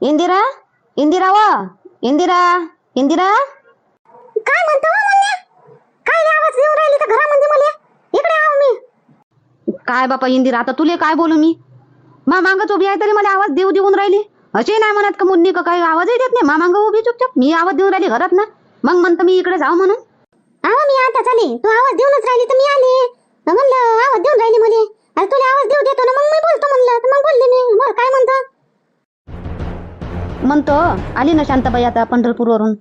इंदिरा? इंदिरा व? इंदिरा? इंदिरा? काय म्हणतो हो काय रे आवाज येऊन राहिली तर घरामध्ये मला? इकडे आहो मी. काय बापा इंदिरा आता तुले काय बोलू मी? मा मागच उभी आहे तरी मला आवाज देऊ देऊन राहिली. असे नाही म्हणत का मुन्नी का काही आवाजही देत नाही? मा मागं उभी चुपचाप. मी आवाज देऊन राहिली घरात ना? मग म्हणतं मी इकडे जाऊ म्हणून. आहो मी आता चाली. तू आवाज देऊनच राहिली तर मी आली. म्हणलं आवाज देऊन राहिली मला. अरे तुला आवाज देऊ देतो ना मग मी बोलतो म्हणलं. तर मग बोलले मी. बोल काय म्हणतो? म्हणतो आली ना शांताबाई आता पंढरपूरवरून.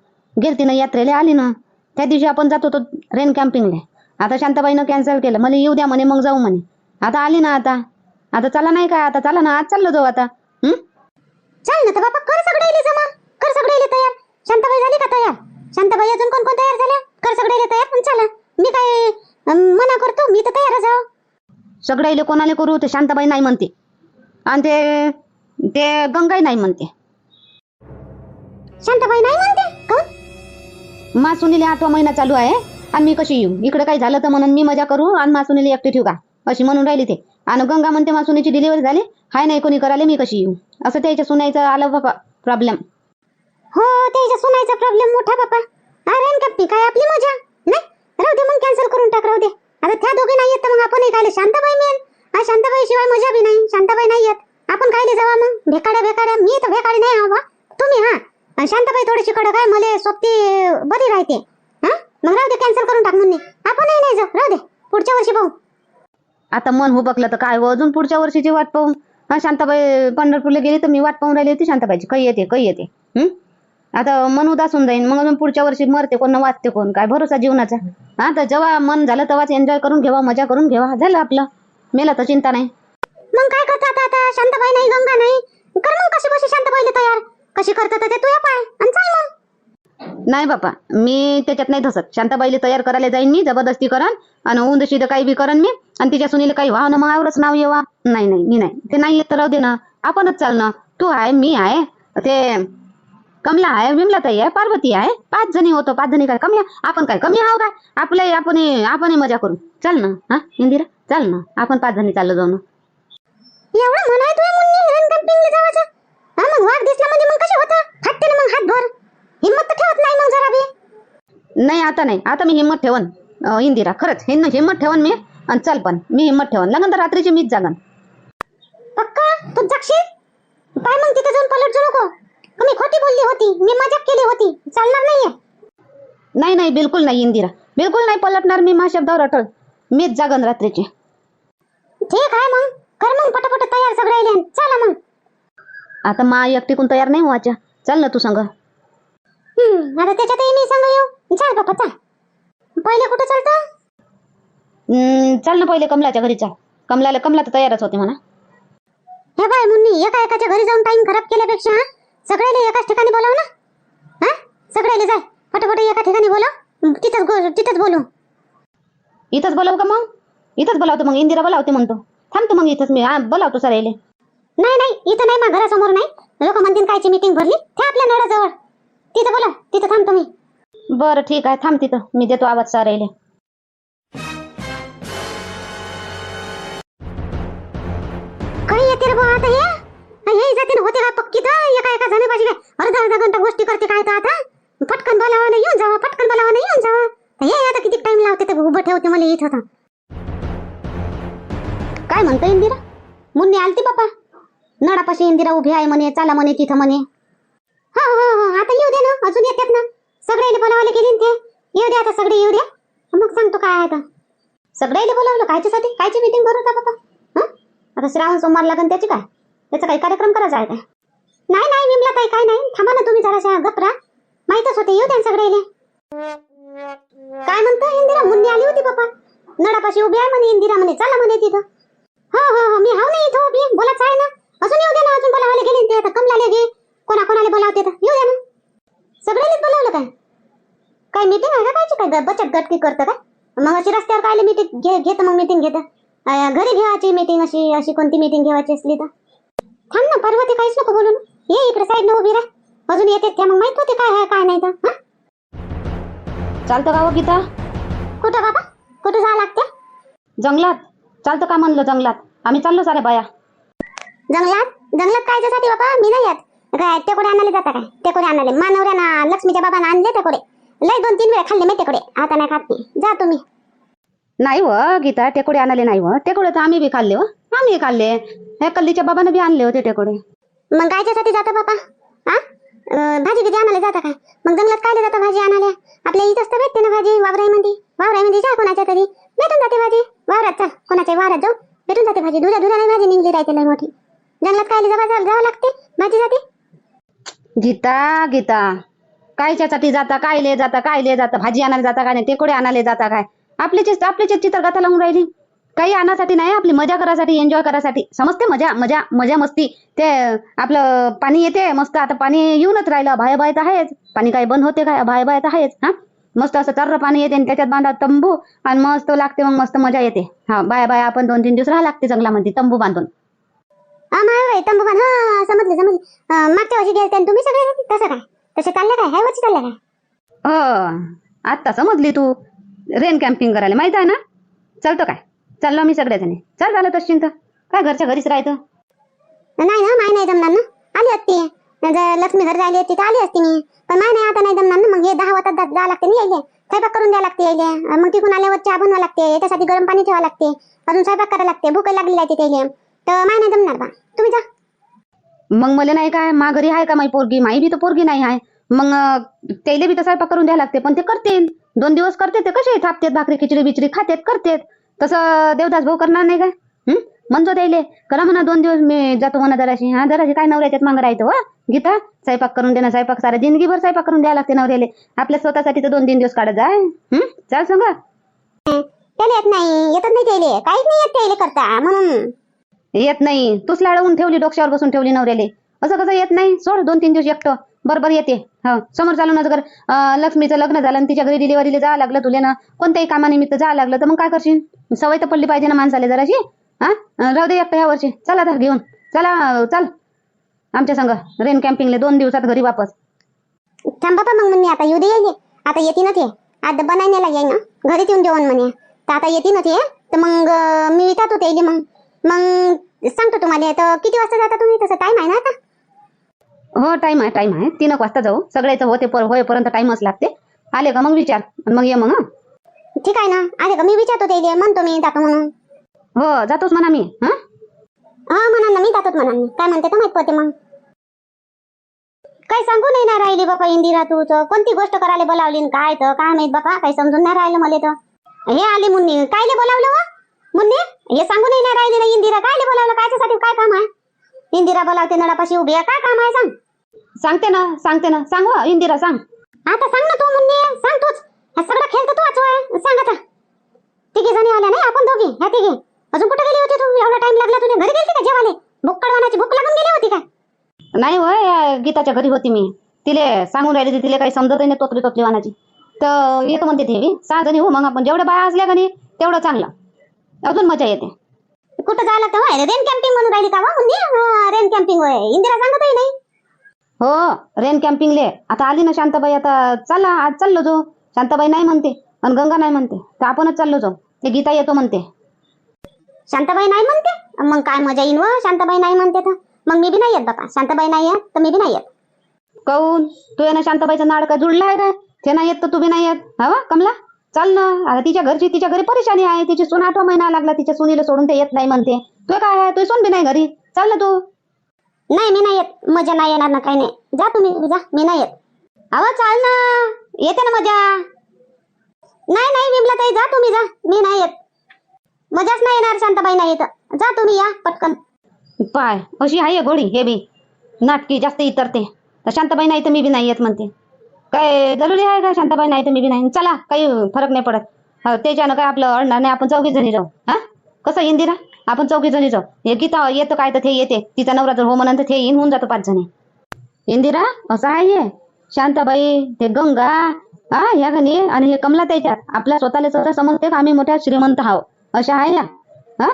गेलती ना यात्रेला आली ना. त्या दिवशी आपण जात होतो रेन कॅम्पिंगला आता शांताबाईनं कॅन्सल केलं. मला येऊ द्या म्हणे मग जाऊ म्हणे. आता आली ना आता. आता चला नाही काय आता चला ना. आज चाललो जाऊ आता. हं? चल ना तर बापा कर सगळे जमा. कर सगळे तयार. शांताबाई झाली का तयार? शांताबाई अजून कोण कोण तयार झाल्या? कर सगळे तयार. पण चला. मी काय अं, मना करतो? मी तर तयारच आहो. सगळ्याले कोणाला करू? ते शांताबाई नाही म्हणते. आणि ते ते गंगाई नाही म्हणते. शांताबाई नाही म्हणते? सुनीले आठवा महिना चालू आहे आणि मी कशी येऊ? इकडे काही झालं तर म्हणून मी मजा करू आणि मा सुनीले एकटी ठेवू का? अशी म्हणून राहिली ते. आणि गंगा म्हणते मा सुनीची डिलिव्हरी झाली. हाय नाही कोणी करायला मी कशी येऊ? असं त्याच्या सुनायचं आलं बाबा प्रॉब्लेम हो त्याच्या सुनायचा प्रॉब्लेम मोठा बापा. अरे कप्पी काय आपली मजा? नाही राहू दे मग कॅन्सल करून टाक राहू दे. आता त्या दोघे नाही येत तर मग आपण काय शांताबाई मेन. हा शांताबाई शिवाय मजा बी नाही शांताबाई नाही येत. आपण कायले जावा मग? भेकाड्या भेकाड्या. मी तर भेकाडी नाही हवा. शांताबाई थोडीशी कडक काय मला सोबती बरी राहते. हा? मग राहू दे कॅन्सल करून टाक म्हणणे. आपणही नाही जाऊ. राहू दे. पुढच्या वर्षी पाहू. आता मन हुबकलं तर काय हो अजून पुढच्या वर्षीची वाट पाहून हा शांताबाई पंढरपूरला गेली तर मी वाट पाहून राहिली होती शांताबाईची. काही येते काही येते. हं? आता मन उदास होऊन जाईन. मग अजून पुढच्या वर्षी मरते कोण न वाचते कोण? काय भरोसा जीवनाचा? हा तर जेव्हा मन झालं तेव्हाच एन्जॉय करून घेवा मजा करून घेवा. झालं आपलं. मेलं तर चिंता नाही. मग काय करतात आता शांताबाई नाही गंगा नाही? कर मग कशी कशी शांताबाईला तयार? कशी करतात ते तुया पाय आणि चाल मग. नाही बापा मी त्याच्यात नाही धसत. शांताबाईला तयार करायला जाईन मी जबरदस्ती करन आणि उंदशी काही बी करन मी आणि तिच्या सुनीला काही व्हा ना मग नाव येवा. नाही नाही मी नाही. ते नाही येत तर राहू दे ना. आपणच चालणं. तू आहे मी आहे. ते कमला आहे विमला ताई आहे पार्वती आहे. पाच जणी होतो पाच जणी काय कमी? आपण काय कमी आहो काय? आपले आपण आपण मजा करू. चल ना हा इंदिरा? चल ना. आपण पाच जणी चाललो जाऊ ना. एवढं म्हणाय तुया मुन्नी हिरण जावाचं. हा मग वाघ दिसला म्हणजे मग कशी होता? फाटते ना मग हातभर. हिम्मत तर ठेवत नाही मग जरा बी. नाही आता नाही. आता मी हिंमत ठेवन. इंदिरा खरंच. हिन हिंमत ठेवन मी आणि चल पण. मी हिंमत ठेवन. लग्न तर रात्रीची मीच जागन. पक्का? तू जगशील? काय मग तिथे जाऊन पलट जाऊ नको. मी खोटी बोलली होती. मी मजाक केली होती. चालणार नाहीये. नाही नाही बिलकुल नाही इंदिरा. बिलकुल नाही पलटणार मी मा शब्दावर अटल मीच जागन रात्रीची. ठीक आहे मग. कर मग पटापट तयार सगळे चला मग. आता मा एकटीकून तयार नाही व्हायच्या. चल ना तू सांग. हम्म आता त्याच्यातही मी सांग येऊ. चल बापा चल. पहिले कुठे चालतं? चल ना पहिले कमलाच्या घरी चाल. कमलाला कमला तर तयारच होते म्हणा. हे बाय मुन्नी एका एकाच्या घरी जाऊन टाइम खराब केल्यापेक्षा हा, सगळ्याला एकाच ठिकाणी बोलाव ना. हा? सगळ्याला जाय फटाफट एका ठिकाणी बोलाव. तिथंच गो- तिथंच बोलू. इथंच बोलावू का मग? इथंच बोलावतो मग. इंदिरा बोलावते म्हणतो. थांबतो मग इथंच मी. हा बोलावतो सरायले नाही नाही इथं नाही मग घरासमोर नाही. लोक म्हणतील कायची मीटिंग भरली. ते आपल्या नळाजवळ. तिथं बोला तिथं थांबतो मी बरं ठीक आहे थांब तिथं. मी देतो आवाज सरायले काही येते रे बुवा आता हे आणि हे जाते ना. होते का पक्की तर. एका एका जणापाशी काय? अर्धा अर्धा घंटा गोष्टी करते काय तर आता. पटकन बोलावं ना येऊन जावं पटकन बोलावं ना येऊन जावं. तर हे आता किती टाइम लावते तर उभं ठेवते मला काय म्हणतो इंदिरा? मुन्नी आलती बापा? नळापाशी इंदिरा उभी आहे म्हणे चाला म्हणे तिथं म्हणे. हा हा हा आता येऊ दे ना अजून येतात ना. सगळे बोलावले गेले ते? येऊ दे आता सगळे येऊ द्या मग सांगतो काय आहे तर. सगळ्याला बोलावलं कायच्यासाठी? कायची मीटिंग भरवता बाबा? हं? आता श्रावण सोमवार लागन त्याची काय? त्याचा काही कार्यक्रम करायचा आहे काय? नाही नाही विमला ताई काय नाही. थांबा ना तुम्ही जराशा गपरा माहीतच होते येऊ द्या ना काय म्हणतो इंदिरा? मुन्नी आली होती बापा नळापाशी उभी आहे म्हणे इंदिरा म्हणे चला म्हणे तिथं. हो हो हो मी हाव नाही इथं उभी. बोलाच आहे ना. अजून येऊ दे ना अजून बोलावले गेले ते आता कमलाले गे कोणा कोणाला बोलावते तर. येऊ द्या ना. सगळ्यालेच बोलावलं काय? काय मीटिंग आहे का कायची काय? बचत गट की करतं काय? मग अशी रस्त्यावर काय मीटिंग घे घेतं मग मीटिंग घेतं. घरी घेवायची मीटिंग अशी अशी कोणती मीटिंग घेवायची असली तर. थांब ना पार्वती काहीच नको बोलू ना. ये इकडे साईड उभी राह. अजून येते त्या मग माहीत होते काय आहे काय नाही तर? चालतं का हो गीता? कुठं बाबा? कुठं जावं लागते? जंगलात. चालतं का म्हणलं जंगलात? आम्ही चाललो साऱ्या बाया. जंगलात? जंगलात काय साठी बाबा मी नाही येत. काय टेकोडे आणायला जाता काय? टेकोडे आणायला. मानवऱ्यानं लक्ष्मीच्या बाबांना आणले टेकोडे. लय दोन तीन वेळा खाल्ले मी टेकोडे. आता नाही खात जा तुम्ही. नाही व गीता टेकोडे आणाले नाही व. टेकोडे तर आम्ही बी खाल्ले व. आम्ही खाल्ले. ह्या कल्लीच्या बाबानं बी आणले होते टेकोडे. मग कायच्यासाठी जाता बापा? हा अं, भाजी किती आणायला जाता काय? मग जंगलात काय जाता भाजी आणायला? आपल्या इथंच तर भेटते ना भाजी. वावराईमध्ये. वावराईमध्ये जा कोणाच्या तरी भेटून जाते भाजी. वावरात चल कोणाच्या वावरात जाऊ. भेटून जाते भाजी. दुऱ्या नाही भाजी निघली राहते लय मोठी. जंगलात काय जावा जावं लागते? भाजीसाठी गीता गीता. कायच्यासाठी जाता कायले जाता कायले जाता? भाजी आणायला जाता काय नाही? टेकोडे आणायला जाता काय? आपल्याचेच चित्र चित्रगाथा लावून राहिली. काही आणण्यासाठी नाही आपली मजा करायसाठी एन्जॉय करायसाठी समजते मजा मजा मजा मस्ती. ते आपलं पाणी येते मस्त. आता पाणी येऊनच राहिलं. भाय भाय तर आहेच. पाणी काही बंद होते काय? भाय भाय तर आहेच हा? मस्त असं तर्र पाणी येते आणि त्याच्यात बांधा तंबू आणि मस्त लागते मग मस्त मजा येते. हा बाय बाय आपण दोन तीन दिवस राहा लागते जंगलामध्ये तंबू बांधून. माय तंबू हा समजले समजले. मागच्या वर्षी गेले तुम्ही सगळे? तसं काय? तसे चालले काय? ह्या वर्षी चालले काय? हो आत्ता समजली तू. रेन कॅम्पिंग करायला माहीत आहे ना? चालतं काय? चाललो मी सगळ्याजणी. चल झालं तर काय घरच्या घरीच राहायचं? नाही ना माय नाही जमणार ना. आली असती. जर लक्ष्मी घर राहिली असती तर आली असती मी. पण माय नाही आता नाही जमणार ना. मग हे दहा वाजता जा लागते ना यायले. स्वयंपाक करून द्यावं लागते यायले. मग तिकून आल्यावर चहा बनवा लागते. याच्यासाठी गरम पाणी ठेवावं लागते. अजून स्वयंपाक करायला लागते. भूक लागली आहे त्याला तर माय नाही जमणार बा. तुम्ही जा. मग मला नाही काय मा घरी आहे का माई पोरगी? माई बी तर पोरगी नाही आहे. मग त्याला बी तर स्वयंपाक करून द्यायला लागते पण ते करते दोन दिवस करते ते कसे? थापतेत भाकरी खिचडी बिचडी खातेत करतेत. तसं देवदास भाऊ करणार नाही काय? म्हणतो त्याले करा म्हणा दोन दिवस मी जातो म्हणा जराशी हा जराशी काय नवऱ्याच्यात मागं राहतो हो? वा गीता स्वयंपाक करून देणं स्वयंपाक सारा जिंदगीभर स्वयंपाक करून द्यायला लागते नवऱ्याले. आपल्या स्वतःसाठी तर दोन तीन दिवस काढत जाय हं? चाल सांगा. त्याला येत नाही येतच नाही त्याले. काहीच नाही येत त्याले करता म्हणून. येत नाही. तूच लाडवून ठेवली डोक्यावर बसून ठेवली नवऱ्याले. असं कसं येत नाही? सोड दोन तीन दिवस एकटं. बरोबर येते. हा. समोर चालून जर लक्ष्मीचं लग्न झालं आणि तिच्या घरी डिलिव्हरीला जावं लागलं तुले ना. कोणत्याही कामानिमित्त जावं लागलं तर मग काय करशील? सवय तर पडली पाहिजे ना माणसाला जराशी. हा? राहू दे एकटं ह्या वर्षी. चला आता घेऊन. चला चल. आमच्या संग. रेन कॅम्पिंगले दोन दिवसात घरी वापस. थांबा मग म्हणे. आता येऊ दे. येईल आता येते ना ते आता बनायला येई ना घरीच येऊन जेवण म्हणे. तर आता येते ना ते तर मग मी विचारतो होते मग. मग सांगतो तुम्हाला तर किती वाजता जाता तुम्ही? तसं टाइम आहे ना आता? हो टाइम आहे टाइम आहे. तीन वाजता जाऊ. सगळ्याचं होते पर- होईपर्यंत टाइमच लागते. आले का मग विचार? मग ये मग. ठीक आहे ना. आहे का? मी विचारतो त्याले. म्हणतो मी जातो म्हणून. हो जातोच म्हणा मी हा? हा म्हणा ना. मी जातोच म्हणा. मी काय म्हणते तर माहीत पडते मग. काय सांगू नाही ना राहिली बापा इंदिरा तू तर कोणती गोष्ट करायला बोलावली काय तर? काय माहीत बापा? काही समजून नाही राहिलं मला तर. हे आली मुन्नी. कायले बोलावलं वा? मुन्नी हे सांगू नाही ना राहिली ना इंदिरा. कायले बोलावलं? कायच्यासाठी काय काम आहे? इंदिरा बोलावते नळापाशी उभी आहे. काय काम आहे सांग? सांगते ना सांगते ना. सांग हो, इंदिरा सांग. आता सांग ना तू मुन्नी. सांग तूच. हा सगळा खेळ तू वाचवाय सांग आता. तिघी जणी आल्या नाही आपण दोघी? ह्या तिघी? अजून कुठे गेली होती तू? एवढा टाइम लागला तुला. घरी गेली का जेवाले? भूक कडवानाची भूक लागून गेली होती काय नाही होय गीताच्या घरी होती मी. तिले सांगून राहिली तिले काही समजत नाही तोतली तोतली वानाची. तर येतो म्हणते ते. सहा जणी हो मग आपण. जेवढ्या बाया असल्या का नाही तेवढं चांगलं. अजून मजा येते. कुठं जायला लागतं होय रेन कॅम्पिंग म्हणून राहिली का हा, रेन कॅम्पिंग होय. इंदिरा सांगतही नाही. हो रेन कॅम्पिंगले आता आली ना शांताबाई आता चला आज चाललो जो शांताबाई नाही म्हणते आणि गंगा नाही म्हणते. तर आपणच चाललो जाऊ. ते गीता येतो म्हणते. शांताबाई नाही म्हणते? मग काय मजा येईन व? शांताबाई नाही म्हणते तर. मग मी बी नाही येत बापा. शांताबाई नाही येत तर मी बी नाही येत. काऊन? तू येणं शांताबाईचं नाड का जुळलं आहे काय ते नाही येत तर तू बी नाही येत. हवा कमला? चाल ना. आता तिच्या घरची तिच्या घरी परेशानी आहे. तिची सून आठवा महिना लागला तिच्या सुनीला सोडून ते येत नाही म्हणते. तू काय आहे? तू सून बी नाही घरी. चाल ना तू. नाही मी नाही येत. मजा नाही येणार ना काही नाही. जा तुम्ही जा. मी नाही येत. अहो चाल ना. येते ना मजा. नाही नाही विमला ताई जा तुम्ही जा. मी नाही येत. मजाच नाही येणार शांताबाई नाही येत. जा तुम्ही या पटकन. पाय अशी आहे गोळी हे बी. नाटकी जास्त इतरते. तर शांताबाई नाही तर मी बी नाही येत म्हणते. काय जरुरी आहे का? शांताबाई नाही तर मी बी नाही. चला काही फरक नाही पडत. हो, त्याच्यानं काय आपलं अडणार नाही आपण चौघी जणी जाऊ. हा? कसं इंदिरा आपण चौघी जणी जाऊ. हे गीता येतं काय तर ते येते. तिचा नवरा जर हो म्हणून तर ते येऊन होऊन जातो पाच जणी. इंदिरा असं आहे हे. शांताबाई ते गंगा हा ह्या गणी आणि हे कमला त्याच्यात आपल्या स्वतःला स्वतः समजते का आम्ही मोठ्या श्रीमंत आहो अशा आहे या. हा?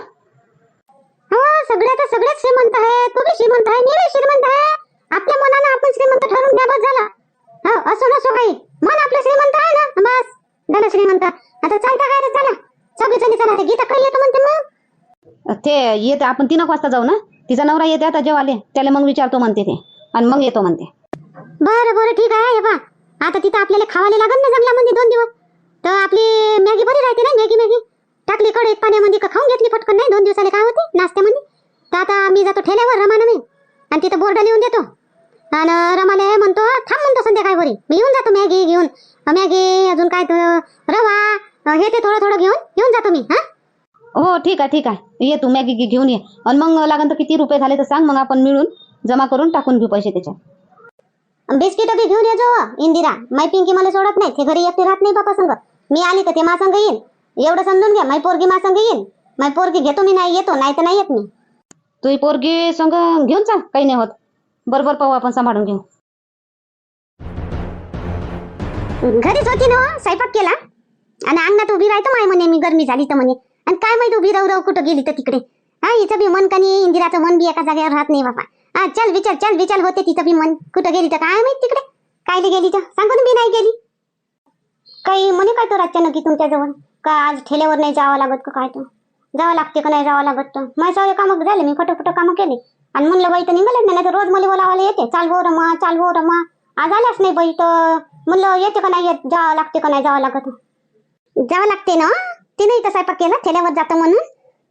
हो तर सगळेच श्रीमंत आहे तुम्ही श्रीमंत आहे मी श्रीमंत आहे. आपल्या मनानं आपण श्रीमंत ठरून झाला. हो असो नसो काही मन आपलं श्रीमंत आहे ना बस. झालं श्रीमंत. आता चालता काय रे चला. सगळी जणी चला ते गीता काही येतो म्हणते मग. ते येते आपण तीन वाजता जाऊ ना? तिचा नवरा येते आता जेवाले त्याला मग विचारतो म्हणते ते. आणि मग येतो म्हणते. बरं बरं ठीक आहे हे बा आता तिथं आपल्याला खावायला लागल ना जंगलामध्ये दोन दिवस. तर आपली मॅगी बरी राहते ना मॅगी मॅगी? टाकली कढईत पाण्यामध्ये का खाऊन घेतली पटकन? नाही दोन दिवसाला काय होते? नाश्त्यामध्ये? तर आता मी जातो ठेल्यावर रमाना मी आणि तिथं बोर्ड लिहून देतो. आणि रमाले म्हणतो थांब म्हणतो संध्याकाळी वरी मी येऊन जातो मॅगी घेऊन. मॅगी अजून काय तो रवा हे ते थोडं थोडं घेऊन येऊन जातो मी हा? हो ठीक आहे ठीक आहे. ये तू मॅगी घेऊन ये. आणि मग लागन तर किती रुपये झाले तर सांग मग आपण मिळून जमा करून टाकून घेऊ पैसे त्याच्यात बिस्किट बी घेऊन येजो इंदिरा. माय पिंकी मला सोडत नाही. ते घरी एकटी राहत नाही बापा संग. मी आली तर ते मा संग येईन. एवढं समजून घ्या माय पोरगी मा संग येईन. माय पोरगी घेतो मी नाही येतो नाही तर नाही येत मी. तू पोरगी संग घेऊन चाल काही नाही होत. बरोबर पाहू आपण सांभाळून घेऊ. घरीच होती ना हो, स्वयंपाक केला. आणि अंगणात उभी राहतो माय म्हणे मी गरमी झाली तर म्हणे. आणि काय माहिती उभी राहू राहू कुठं गेली तर तिकडे. हा हिचं बी मन कनी इंदिराचं मन बी एका जागेवर राहत नाही बाबा हा चल विचार चल विचार होते तिचं बी मन. कुठं गेली तर काय माहीत तिकडे? कायले गेली तर? सांगून बी नाही गेली. काही म्हणे काय तो रातच्या नक्की तुमच्याजवळ का आज ठेल्यावर नाही जावं लागत का काय तो जावं लागते का नाही जावं लागत तर? माझे कामं झाले मी फटोफट कामं केली. आणि म्हणलं बाई तर निघालं नाही तर रोज मला बोलावायला येते. चालवो रमा चालवो रमा. आज आल्याच नाही बाई तर म्हणलं येते का नाही येत? जावं लागते का नाही जावं लागत? जावं लागते ना? तिने इथं स्वयंपाक केला ठेल्यावर जातो म्हणून.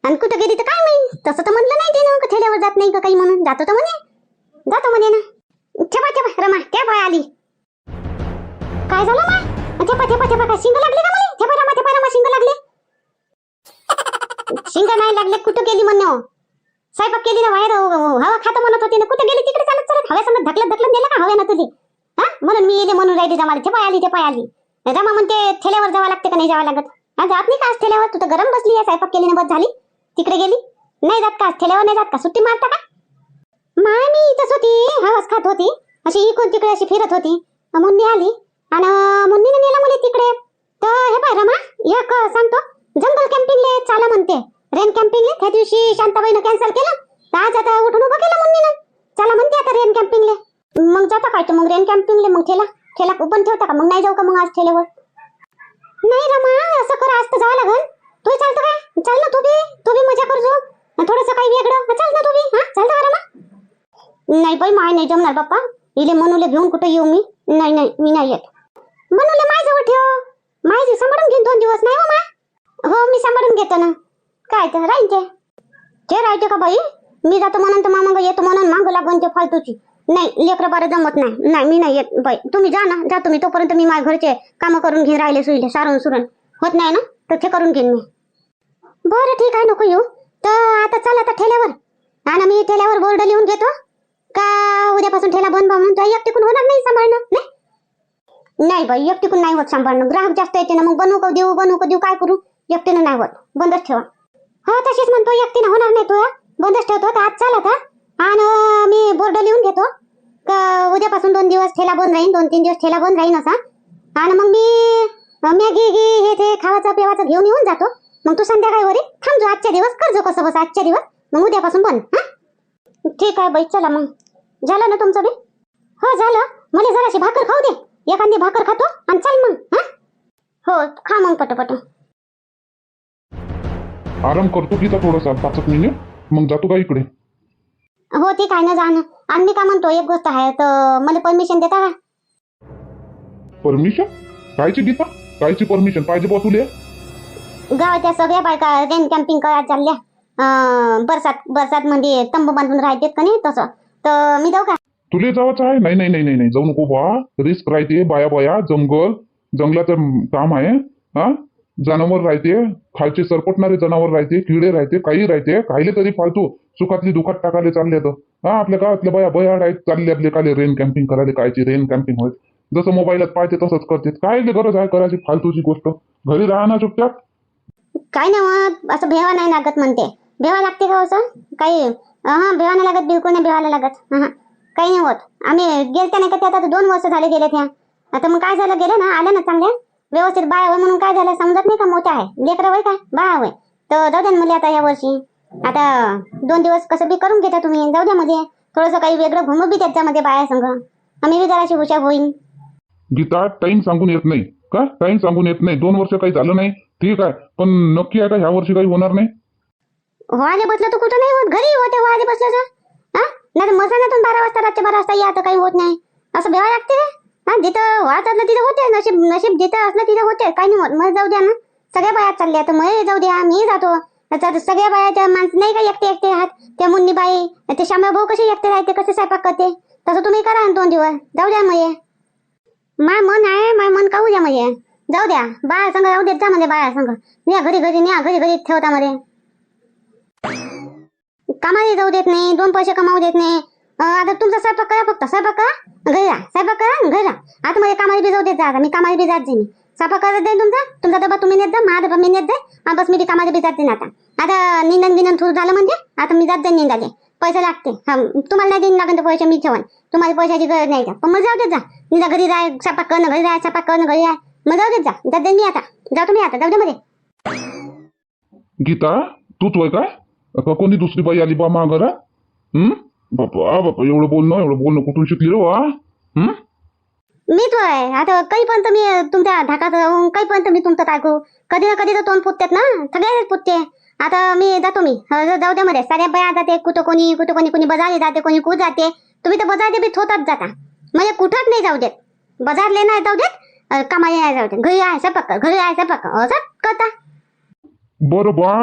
आणि कुठं गेली तर काय मी तसं तर म्हणलं नाही तिनं का ठेल्यावर जात नाही का काही म्हणून. जातो तर म्हणे. जातो म्हणे ना. ठेवा ठेवा रमा त्या बाय आली. काय झालं मा? ठेपा ठेपा ठेपा काय शिंग लागली का मला? ठेपा रमा ठेपा रमा शिंग लागले. शिंग नाही लागले कुठं गेली म्हणणे स्वयंपाक केली ना बाहेर हवा खातो म्हणत होती ना कुठे गेली तिकडे चालत चालत? हव्यासंग ढकलत ढकलत नेलं का हव्यानं तुझी? हा? म्हणून मी येते म्हणून राहिली जमाला ठेपाय आली ठेपाय आली. जमा म्हणते ठेल्यावर जावं लागते का नाही जावं लागत? हा जात नाही का ठेल्यावर? तू तर गरम बसली आहे स्वयंपाक केली ना बस झाली. तिकडे गेली. नाही जात का ठेल्यावर? नाही जात का? सुट्टी मारता का? माय मी इथंच होती हवाच खात होती. अशी इकडून तिकडे अशी फिरत होती. मुन्नी आली. आणि मुन्नीने नेला मुली तिकडे. तर हे पाय रमा एक सांगतो जंगल कॅम्पिंगले चाला म्हणते. रेन कॅम्पिंगला त्या दिवशी शांताबाईनं कॅन्सल केलं. तर आज आता उठून उभं केलं मुन्नीनं चला म्हणते आता रेन कॅम्पिंगले मग जाता काय मग रेन कॅम्पिंगले मग ठेला. ठेला बंद ठेवता का? मग नाही जाऊ का मग आज ठेल्यावर? नाही रमा असं कर आज तर जावं लागल. तू चालतं काय? चल ना तू बी. तू बी मजा करजो थोडस काही वेगळं. चल चाल ना तू बी. हा चालतं का रमा नाही बाई माय नाही जमणार बाप्पा. इले मनूले घेऊन कुठे येऊ मी? नाही नाही मी नाही येत. मनूले माय जवळ ठेव. माय सांभाळून घेईन दोन दिवस. नाही हो मा? हो मी सांभाळून घेतो ना. काय तर राहीन ते? ते का बाई? मी जातो म्हणून तर मामा येतो म्हणून मागं लागून ते फालतूची. नाही लेकरं बरं जमत नाही. नाही मी नाही येत. बाई तुम्ही जा ना. जा तुम्ही. तोपर्यंत मी माझ्या घरचे कामं करून घेऊन राहिले सुईले सारून सुरण होत नाही ना? तर ते करून घेईन मी. बरं ठीक आहे नको येऊ. तर आता चल आता ठेल्यावर. आणि मी ठेल्यावर बोर्ड लिहून घेतो. का उद्यापासून ठेला बंद बा म्हणून एकटीकून होणार नाही सांभाळणं नाही? नाही बाई एकटीकून नाही होत सांभाळणं. ग्राहक जास्त येते ना मग बनवू का देऊ बनवू का देऊ काय करू? एकटीनं नाही होत. बंदच ठेवा. हो तशीच म्हणतो एकटीनं होणार नाही तू बंदच ठेवतो तर आज चाल आणि मी बोर्ड लिहून घेतो. उद्यापासून दोन दिवस ठेला बंद राहीन दोन तीन दिवस ठेला बंद राहीन असा. आणि मग मी मॅगी गी हे ते खावाचं पिवाचं घेऊन येऊन जातो. मग तू संध्याकाळी वरी थांबजो आजच्या दिवस करजो कसं बस आजच्या दिवस. मग उद्यापासून बंद हा? ठीक आहे बाई चला मग. झालं ना तुमचं बी? हो झालं. मला जराशी भाकर खाऊ दे. एखादी भाकर खातो आणि चल मग हा? हो खा मग पटपट. आराम करतो की थोडासा. पाच एक मिनिट. मग जातो का इकडे. हो ठीक आहे ना जाणं. आणि मी काय म्हणतो एक गोष्ट आहे तर मला परमिशन देता का? परमिशन कायची गीता? कायची परमिशन पाहिजे बा तुले. गावाच्या सगळ्या बायका रेन कॅम्पिंग करायला चालल्या. अं, बरसात बरसात मध्ये तंबू बांधून राहतात का नाही तसं. तर मी जाऊ का? तुले जावाचं आहे? नाही नाही नाही नाही नाही. जाऊ नको बा. रिस्क राहते बाया बाया जंगल. जंगलाचं काम आहे. हा? जनावर राहते खालचे सरपटणारे जनावर राहते किडे राहते काही राहते काहीले तरी फालतू सुखातली दुखात टाकायला चालले तर. हा आपल्या गावातल्या बाया बया आहेत चालले आपले काले रेन कॅम्पिंग करायला कायची रेन कॅम्पिंग होईल जसं मोबाईलात पाहिजे तसंच करते. काय गरज आहे करायची फालतूची गोष्ट. घरी राहणार चुपचाप. काय ना हो, असं भेवा नाही लागत म्हणते. भेवा लागते का हो, असं? काही हा भेवा नाही लागत बिलकुल नाही भेवायला लागत. हा काही नाही होत. आम्ही गेलते नाही का ते आता दोन वर्ष झाले गेले त्या आता मग काय झालं गेले ना आलं ना चांगल्या? व्यवस्थित बाय होय म्हणून काय झालं समजत नाही का मोठ्या आहे? लेकरं होय काय? बाय होय. तर जाऊ द्या मुली आता या वर्षी. आता दोन दिवस कसं बी करून घेता तुम्ही. जाऊ द्या मध्ये थोडंसं काही वेगळं घुमू बी त्याच्यामध्ये बाया संग. आम्ही बी जराशी हुशार होईन. गीता टाइम सांगून येत नाही. का? टाइम सांगून येत नाही. दोन वर्ष काही झालं नाही. ठीक आहे. पण नक्की आहे का ह्या वर्षी काही होणार नाही? व्हायला बसलं तर कुठं नाही होत. घरी होते व्हायला बसलं तर. हा? नाही मसाल्यातून बारा वाजता रातच्या बारा वाजता या तर काही होत नाही. असं भेवा लागते का हा जिथं वाहत असलं तिथं होते नशीब नशीब जिथं असलं तिथं होते काही नाही होत. जाऊ द्या ना. सगळ्या बाया चालल्या तर मग जाऊ द्या मी जातो. आता सगळ्या बाया त्या माणसं नाही का एकटे एकटे आहात? त्या मुन्नी बाई ते श्यामा भाऊ कसे एकटे राहते कसे स्वयंपाक करते? तसं तुम्ही करा ना दोन दिवस. जाऊ द्या मग माय मन आहे माय मन काहू द्या मये जाऊ द्या. बाया संग जाऊ देत जा म्हणजे बाया संघ न्या घरी घरी न्या घरी घरी ठेवता मध्ये कामाला जाऊ देत नाही दोन पैसे कमावू देत नाही. आता तुमचा स्वयंपाक करा फक्त. स्वयंपाक करा घरी राहा स्वयंपाक करा घरा घरी आता मला कामाला बी जाऊ देत जा आता. मी कामाला बी जात जाईन. स्वयंपाक करत जाईन तुमचा. तुमचा डबा तुम्ही नेत जा माझा डबा मी नेत जाईन. बस मी बी कामाला बी जात जाईन आता. आता निंदन बिंदन थोडं झालं म्हणजे आता मी जात जाईन निंदाले पैसे लागते हा तुम्हाला नाही देईन लागेल तर पैसे मी ठेवण तुम्हाला पैशाची गरज नाही का? पण मग जाऊ देत जा. निदा घरी राह स्वयंपाक करणं घरी राह स्वयंपाक करणं घरी राह. मग जाऊ देत जा. जात जाईन मी आता. जा तुम्ही आता. जाऊ दे मध्ये गीता तूच वय काय कोणी दुसरी बाई आली बा मा हम्म बापा बापा एवढं बोलणं एवढं बोलणं कुठून शिकली रे वा? हं? मी तो आहे. आता काही पण तुम्ही तुमच्या धाकात राहून काही पण तुम्ही तुमचं ऐकू कधी ना कधी तर तोंड फुटतात ना? सगळे फुटते. आता मी जातो मी. अं, जाऊ द्या मध्ये साऱ्या बाया जाते कुठं कोणी कुठं कोणी कोणी बाजारला जाते कोणी कुठ जाते. तुम्ही तर बाजारले बी थोतात जाता. म्हणजे कुठंच नाही जाऊ देत. बाजारले नाही जाऊ देत अं, कामाला नाही जाऊ देत. घरी आहे कर, घरी आहे कर. असं करता. बरं बा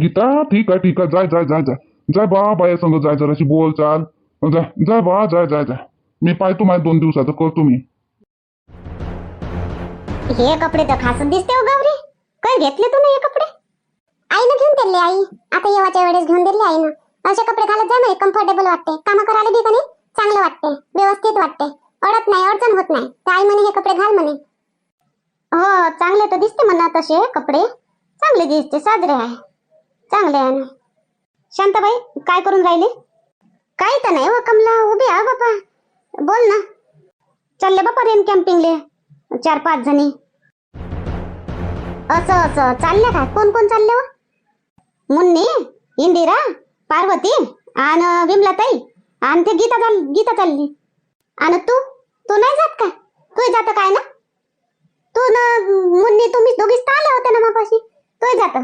गीता ठीक आहे ठीक आहे. जाय जाय जाय जाय. जाय बा बाया संग जाय जराशी बोल चाल. जाय जाय बा जाय जाय जाय. मी पाहतो माझ्या दोन दिवसाचं करतो मी. हे कपडे तर खास दिसते हो गौरी. काय घेतले तुम्ही हे कपडे? आईनं घेऊन दिले आई. आता येवाच्या वेळेस घेऊन दिले आईनं. असे कपडे घालत जा नाही कम्फर्टेबल वाटते. काम करायला बी कनी नाही? चांगलं वाटते व्यवस्थित वाटते. अडत नाही अडचण होत नाही. तर आई म्हणे हे कपडे घाल म्हणे. हो चांगले तर दिसते म्हणा तसे कपडे. चांगले दिसते साजरे आहे. चांगले आहे ना. शांताबाई काय करून राहिले? काही तर नाही हो कमला उभी आहे बापा. बोल ना. चालले बापा रेन कॅम्पिंगले चार पाच जणी. असं असं. चालल्या काय कोण कोण चालले हो? मुन्नी इंदिरा पार्वती आणि विमलाताई. आणि ते गीता चाल गीता चालली. आणि तू? तू नाही जात का? तू जात काय ना? तू ना मुन्नी तुम्ही दोघीच तर आले होते ना मापाशी. तू जात.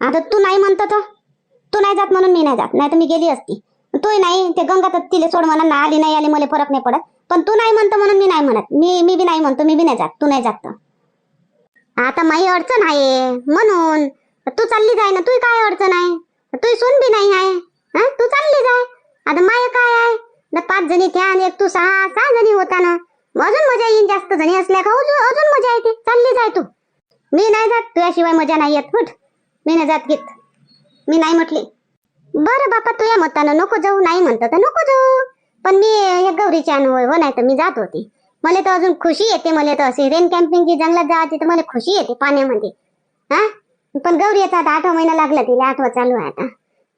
आता तू नाही म्हणतो तर तू नाही जात म्हणून मी नाही जात. नाही तर मी गेली असती. तू नाही. ते गंगा तर तिले सोड म्हणा ना आली नाही आली मला फरक नाही पडत. पण तू नाही म्हणतो म्हणून मी नाही म्हणत. मी मी बी नाही म्हणतो मी बी नाही जात. तू नाही जात आता माही अडचण आहे. म्हणून. तू चालली जाय ना. तू काय अडचण आहे? तू सून बी नाही आहे. हा? तू चालली जाय. आता माय काय आहे? ना पाच जणी त्या आणि एक तू सहा सहा जणी होता ना. अजून मजा येईल जास्त जणी असल्या का? अजून अजून मजा येते. चालली जाय तू. मी नाही जात. तुझ्याशिवाय मजा नाही येत. फुट मी नाही जात गीत. मी नाही म्हटली. बरं बापा तुझ्या मतानं नको जाऊ नाही म्हणतं तर नको जाऊ. पण मी हे गौरीच्या अनुभव हो नाही तर मी जात होती. मला तर अजून खुशी येते मला तर अशी रेन कॅम्पिंगची जंगलात जायची तर मला खुशी येते पाण्यामध्ये. हा? पण गौरी आता आता आठवा महिना लागला तिला आठवा चालू आहे आता.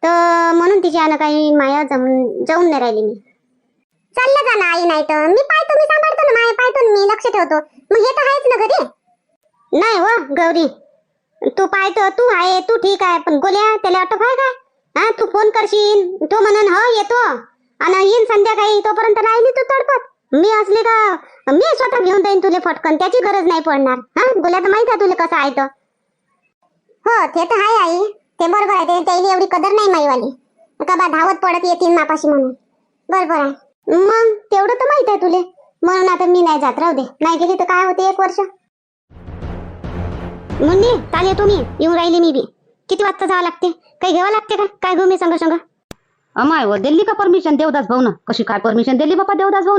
तर म्हणून तिची आलं काही माया जमून जाऊन नाही राहिली मी. चाललं जा ना आई नाही तर मी पाहतो मी सांभाळतो ना माया पाहतो मी लक्ष ठेवतो. मग हे तर आहेच ना घरी? नाही व गौरी. तू पाहतो तू आहे तू ठीक आहे पण गोल्या त्याला ऑटो आहे काय? हा तू फोन करशील. तो म्हणून हो येतो. आणि येईन संध्याकाळी तोपर्यंत राहिली तू तडपत. मी असली का मी स्वतः घेऊन जाईन तुले फटकन त्याची गरज नाही पडणार. हा गोल्या तर माहीत आहे तुला कसं आहे तर हो ते तर आहे आई. ते बरोबर आहे ते त्याला एवढी कदर नाही माईवाली. का बा धावत पडत येतील मापाशी म्हणून. बरोबर आहे. मग तेवढं तर माहीत आहे तुले. म्हणून आता मी नाही जात राहू दे. नाही गेली तर काय होते एक वर्ष? मुन्नी चाल येतो मी येऊन राहिली मी बी. किती वाजता जावं लागते? काही घ्यावं लागते का? काय घेऊ मी संग संग? अमाय व दिली का परमिशन देवदास भाऊ कशी काय परमिशन दिली बापा देवदास भाऊ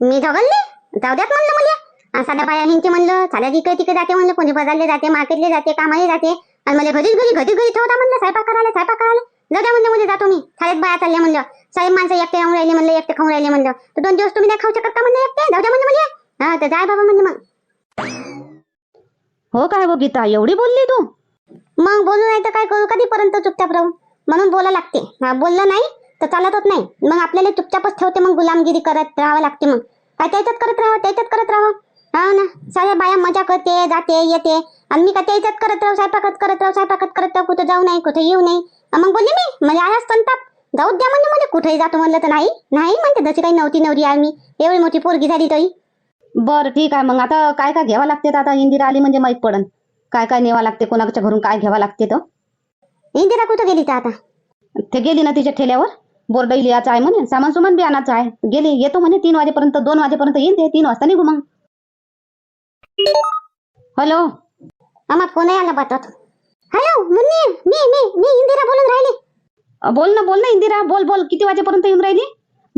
मी झगलले? जाऊ द्यात म्हणलं मुली साध्या बाया हिंचे म्हणलं साध्या जिकडे तिकडे जाते म्हणलं कोणी बाजारले जाते मार्केटले जाते कामाला जाते. आणि मला घरीच घरी घरी घरी ठेवता म्हणलं स्वयंपाक करायला स्वयंपाक करायला. जाऊ द्या म्हणलं मुली जातो मी शाळेत बाया चालल्या म्हणलं. साहेब माणसं एकटे येऊन राहिले म्हणलं एकटे खाऊन राहिले म्हणलं. तर दोन दिवस तुम्ही नाही खाऊ शकत का म्हणलं एकटे? जाऊ द्या म्हणलं मुली हा तर जाय बाबा म्हणलं मग. हो काय हो गीता एवढी बोलली तू? मग बोलू नाही तर काय करू? कधीपर्यंत चुपचाप राहू? म्हणून बोला लागते. हा बोललं नाही तर चालत नाही. मग आपल्याला चुपचापच ठेवते मग गुलामगिरी करत राहावं लागते मग. काय त्याच्यात करत राहावं त्याच्यात करत राहावं. हा ना साऱ्या बाया मजा करते जाते येते. आणि मी काय त्याच्यात करत राहू स्वयंपाकात करत राहू स्वयंपाकात करत राहू कुठं जाऊ नाही कुठे येऊ नाही. मग बोलले मी म्हणजे आया संताप. जाऊ द्या म्हणजे मला कुठेही जातो म्हणलं तर नाही. नाही म्हणते जशी काही नव्हती नवरी आहे मी. एवढी मोठी पोरगी झाली तरी. बरं ठीक आहे. मग आता काय काय घ्यावं लागते आता? इंदिरा आली म्हणजे माहीत पडन. काय काय नेवा लागते? कोणाच्या घरून काय घ्यावं लागते तर? इंदिरा कुठं गेली तर आता? ते गेली ना तिच्या ठेल्यावर. बोर्डही याचं आहे म्हणे. सामान सुमान बी आणायचं आहे. गेली येतो म्हणे. तीन वाजेपर्यंत दोन वाजेपर्यंत येईन ते. तीन वाजता निघू मग. हॅलो आम्हा फोन आला बातात. हॅलो मुन्नी मी मी मी इंदिरा बोलून राहिली. बोल ना बोल ना इंदिरा. बोल बोल. किती वाजेपर्यंत येऊन राहिली?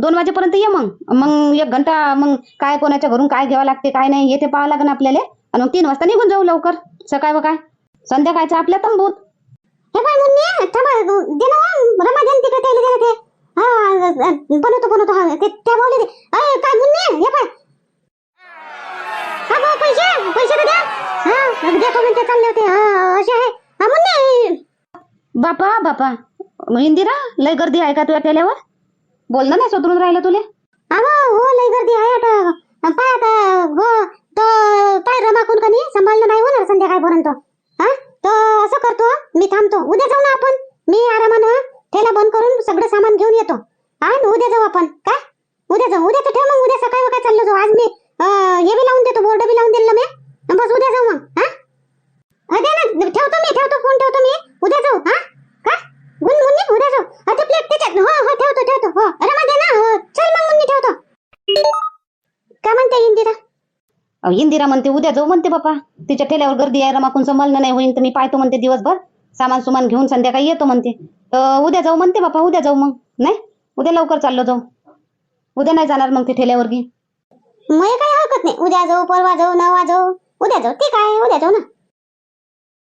दोन वाजेपर्यंत ये मग. मग एक घंटा मग काय कोणाच्या घरून काय घ्यावं लागते काय नाही येते पाहावं लागेल आपल्याला. आणि मग तीन वाजता निघून जाऊ लवकर सकाळ व काय. संध्याकाळचं आपल्या तंबूत हे बाय मुन्नी थांबा दे ना रमा देन तिकडे त्याला दे ते. हा बनवतो बनवतो. हा ते त्या बोलले ते. अय काय मुन्नी? हे पाय. हा भाऊ पैसे. पैसे तर द्या. हा देतो म्हणते चालले होते. हा असे आहे. हा मुन्नी. बापा बापा. इंदिरा लय गर्दी आहे का तुझ्या टेल्यावर बोलणं नाही सोदरून राहिलं तुले? हो लय गर्दी आहे आता. पाय आता हो पाय रमाकून कनी सांभाळणं नाही होणार संध्याकाळपर्यंत. हा? असं करतो मी थांबतो. उद्या जाऊ ना आपण. मी आरामानं ठेला बंद करून सगळं सामान घेऊन येतो. हा आणि उद्या जाऊ आपण. काय? उद्या जाऊ. उद्या तर ठेव मग. उद्या सकाळी काय चाललो जाऊ? आज मी हे बी लावून देतो बोर्ड बी लावून दिलं मी. बस उद्या जाऊ मग. हा? ना. ठेवतो मी ठेवतो फोन ठेवतो मी. उद्या जाऊ. हा? का मुन मुन्नी उद्या जाऊ. अं, ते प्लेट त्याच्यात. हो हो ठेवतो ठेवतो. हो. रमा दे ना हो. चल मग मुन्नी ठेवतो. काय म्हणते इंदिरा? अहो, इंदिरा म्हणते उद्या जाऊ म्हणते बापा. तिच्या ठेल्यावर गर्दी आहे रमाकून संभाळणं नाही होईन तर मी पाहतो म्हणते दिवसभर. सामान सुमान घेऊन संध्याकाळी येतो म्हणते. तर उद्या जाऊ म्हणते बापा. उद्या जाऊ मग. नाही? उद्या लवकर चाललो जाऊ. उद्या नाही जाणार मग ते ठेल्यावर गी मग काही हरकत नाही. उद्या जाऊ परवा जाऊ नवा जाऊ. उद्या जाऊ. ठीक आहे उद्या जाऊ ना.